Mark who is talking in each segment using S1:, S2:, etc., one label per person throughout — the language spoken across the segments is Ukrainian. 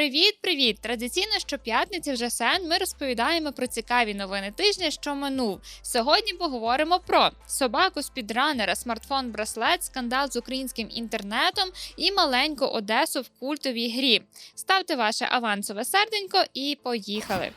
S1: Привіт-привіт! Традиційно щоп'ятниці вже сен ми розповідаємо про цікаві новини тижня, що минув. Сьогодні поговоримо про собаку спідранера, смартфон браслет, скандал з українським інтернетом і маленьку Одесу в культовій грі. Ставте ваше авансове серденько і поїхали.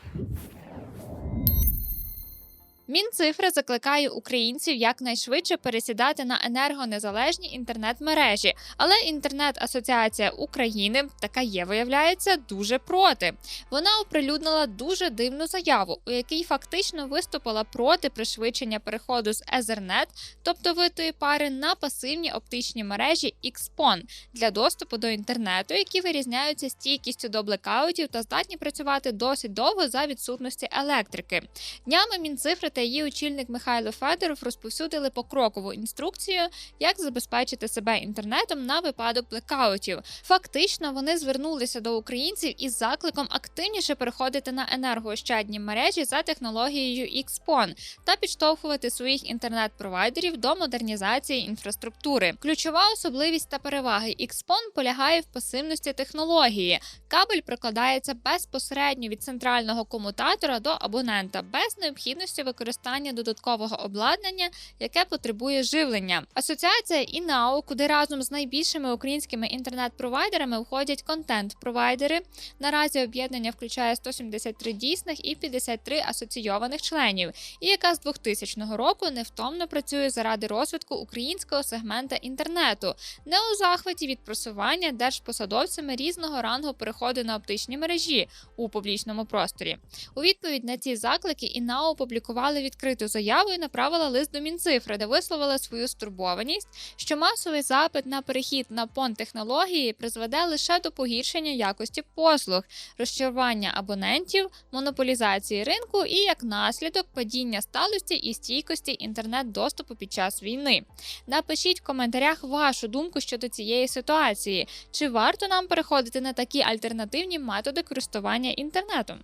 S1: Мінцифра закликає українців якнайшвидше пересідати на енергонезалежні інтернет-мережі, але інтернет-асоціація України така є, виявляється, дуже проти. Вона оприлюднила дуже дивну заяву, у якій фактично виступила проти пришвидшення переходу з Ethernet, тобто витої пари, на пасивні оптичні мережі XPON для доступу до інтернету, які вирізняються стійкістю до блекаутів та здатні працювати досить довго за відсутності електрики. Днями Мінцифри та її очільник Михайло Федоров розповсюдили покрокову інструкцію, як забезпечити себе інтернетом на випадок блекаутів. Фактично, вони звернулися до українців із закликом активніше переходити на енергоощадні мережі за технологією XPON та підштовхувати своїх інтернет-провайдерів до модернізації інфраструктури. Ключова особливість та переваги XPON полягає в пасивності технології. Кабель прокладається безпосередньо від центрального комутатора до абонента без необхідності використання додаткового обладнання, яке потребує живлення. Асоціація ІНАУ, куди разом з найбільшими українськими інтернет-провайдерами входять контент-провайдери. Наразі об'єднання включає 173 дійсних і 53 асоційованих членів, і яка з 2000 року невтомно працює заради розвитку українського сегмента інтернету, не у захваті від просування держпосадовцями різного рангу переходу на оптичні мережі у публічному просторі. У відповідь на ці заклики ІНАУ опублікували відкриту заяву і направила лист до Мінцифри, де висловила свою стурбованість, що масовий запит на перехід на пон технології призведе лише до погіршення якості послуг, розчарування абонентів, монополізації ринку і як наслідок падіння сталості і стійкості інтернет-доступу під час війни. Напишіть в коментарях вашу думку щодо цієї ситуації. Чи варто нам переходити на такі альтернативні методи користування інтернетом?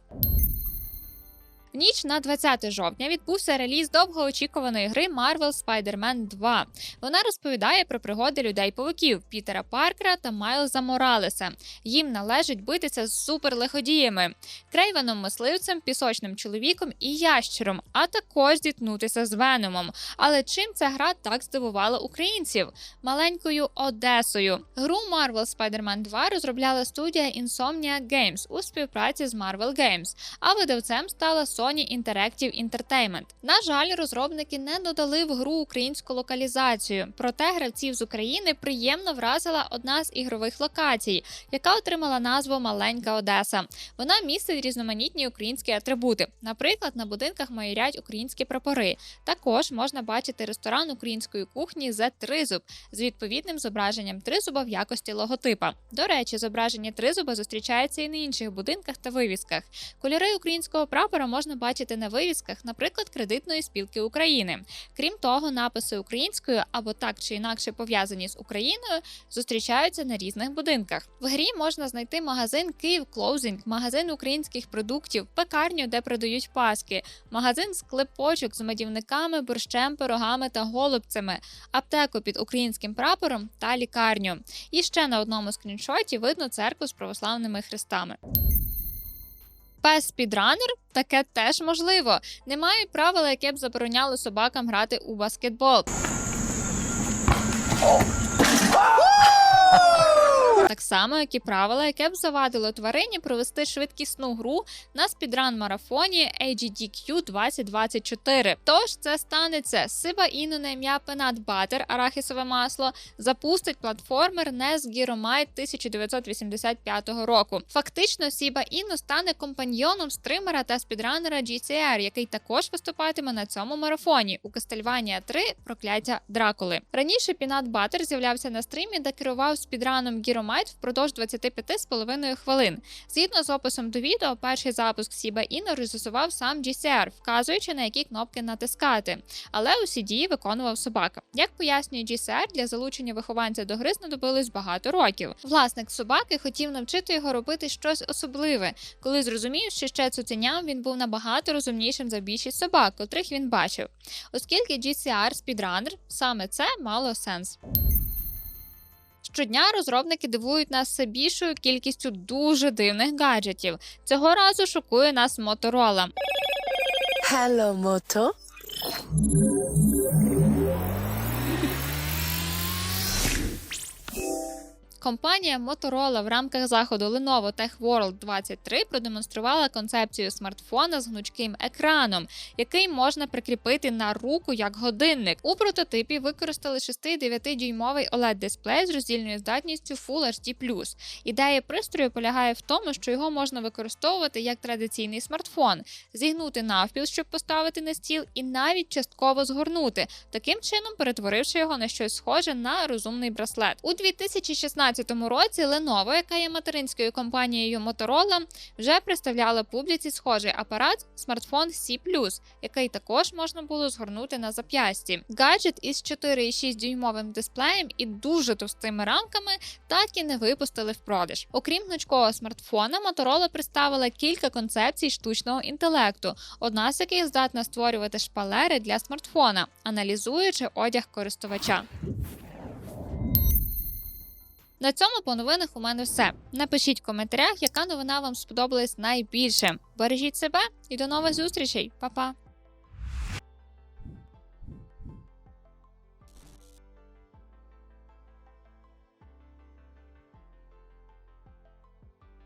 S1: В ніч на 20 жовтня відбувся реліз довгоочікуваної гри Marvel Spider-Man 2. Вона розповідає про пригоди людей-павуків Пітера Паркера та Майлза Моралеса. Їм належить битися з суперлиходіями, крейвеном мисливцем, пісочним чоловіком і ящером, а також зіткнутися з Веномом. Але чим ця гра так здивувала українців? Маленькою Одесою. Гру Marvel Spider-Man 2 розробляла студія Insomnia Games у співпраці з Marvel Games, а видавцем стала Sony Interactive Entertainment. На жаль, розробники не додали в гру українську локалізацію. Проте гравців з України приємно вразила одна з ігрових локацій, яка отримала назву Маленька Одеса. Вона містить різноманітні українські атрибути. Наприклад, на будинках майорять українські прапори. Також можна бачити ресторан української кухні «The Тризуб з відповідним зображенням тризуба в якості логотипа. До речі, зображення тризуба зустрічається і на інших будинках та вивісках. Кольори українського прапора можна бачити на вивісках, наприклад, кредитної спілки України. Крім того, написи українською або так чи інакше пов'язані з Україною зустрічаються на різних будинках. В грі можна знайти магазин Київ Клоузинг, магазин українських продуктів, пекарню, де продають паски, магазин склепочок з медівниками, борщем, пирогами та голубцями, аптеку під українським прапором та лікарню. І ще на одному скріншоті видно церкву з православними хрестами. Пес підранер таке теж можливо. Немає правила, яке б забороняло собакам грати у баскетбол. Так само, як і правила, яке б завадило тварині провести швидкісну гру на спідран-марафоні AGDQ 2024. Тож це станеться. Сиба Іну на ім'я Peanut Butter, арахісове масло, запустить платформер NES Gyromite 1985 року. Фактично, Сіба Іну стане компаньйоном стримера та спідранера GCR, який також виступатиме на цьому марафоні у Castlevania 3 Прокляття Дракули. Раніше Peanut Butter з'являвся на стрімі, де керував спідраном Gyromite впродовж 25,5 хвилин. Згідно з описом до відео, перший запуск Сіба Іно реалізував сам GCR, вказуючи на які кнопки натискати. Але усі дії виконував собака. Як пояснює GCR, для залучення вихованця до гри знадобилось багато років. Власник собаки хотів навчити його робити щось особливе. Коли зрозумів, що ще цуценям він був набагато розумнішим за більшість собак, котрих він бачив. Оскільки GCR спідранер, саме це мало сенс. Щодня розробники дивують нас більшою кількістю дуже дивних гаджетів. Цього разу шокує нас моторола.
S2: Hello, Moto.
S1: Компанія Motorola в рамках заходу Lenovo Tech World 23 продемонструвала концепцію смартфона з гнучким екраном, який можна прикріпити на руку як годинник. У прототипі використали 6-9 дюймовий oled дисплей з роздільною здатністю Full HD+. Ідея пристрою полягає в тому, що його можна використовувати як традиційний смартфон, зігнути навпіл, щоб поставити на стіл, і навіть частково згорнути, таким чином перетворивши його на щось схоже на розумний браслет. У 2016 році Lenovo, яка є материнською компанією Motorola, вже представляла публіці схожий апарат смартфон C+, який також можна було згорнути на зап'ясті. Гаджет із 4,6 дюймовим дисплеєм і дуже товстими рамками так і не випустили в продаж. Окрім гнучкого смартфона, Motorola представила кілька концепцій штучного інтелекту, одна з яких здатна створювати шпалери для смартфона, аналізуючи одяг користувача. На цьому по новинах у мене все. Напишіть в коментарях, яка новина вам сподобалась найбільше. Бережіть себе і до нових зустрічей, Па-па!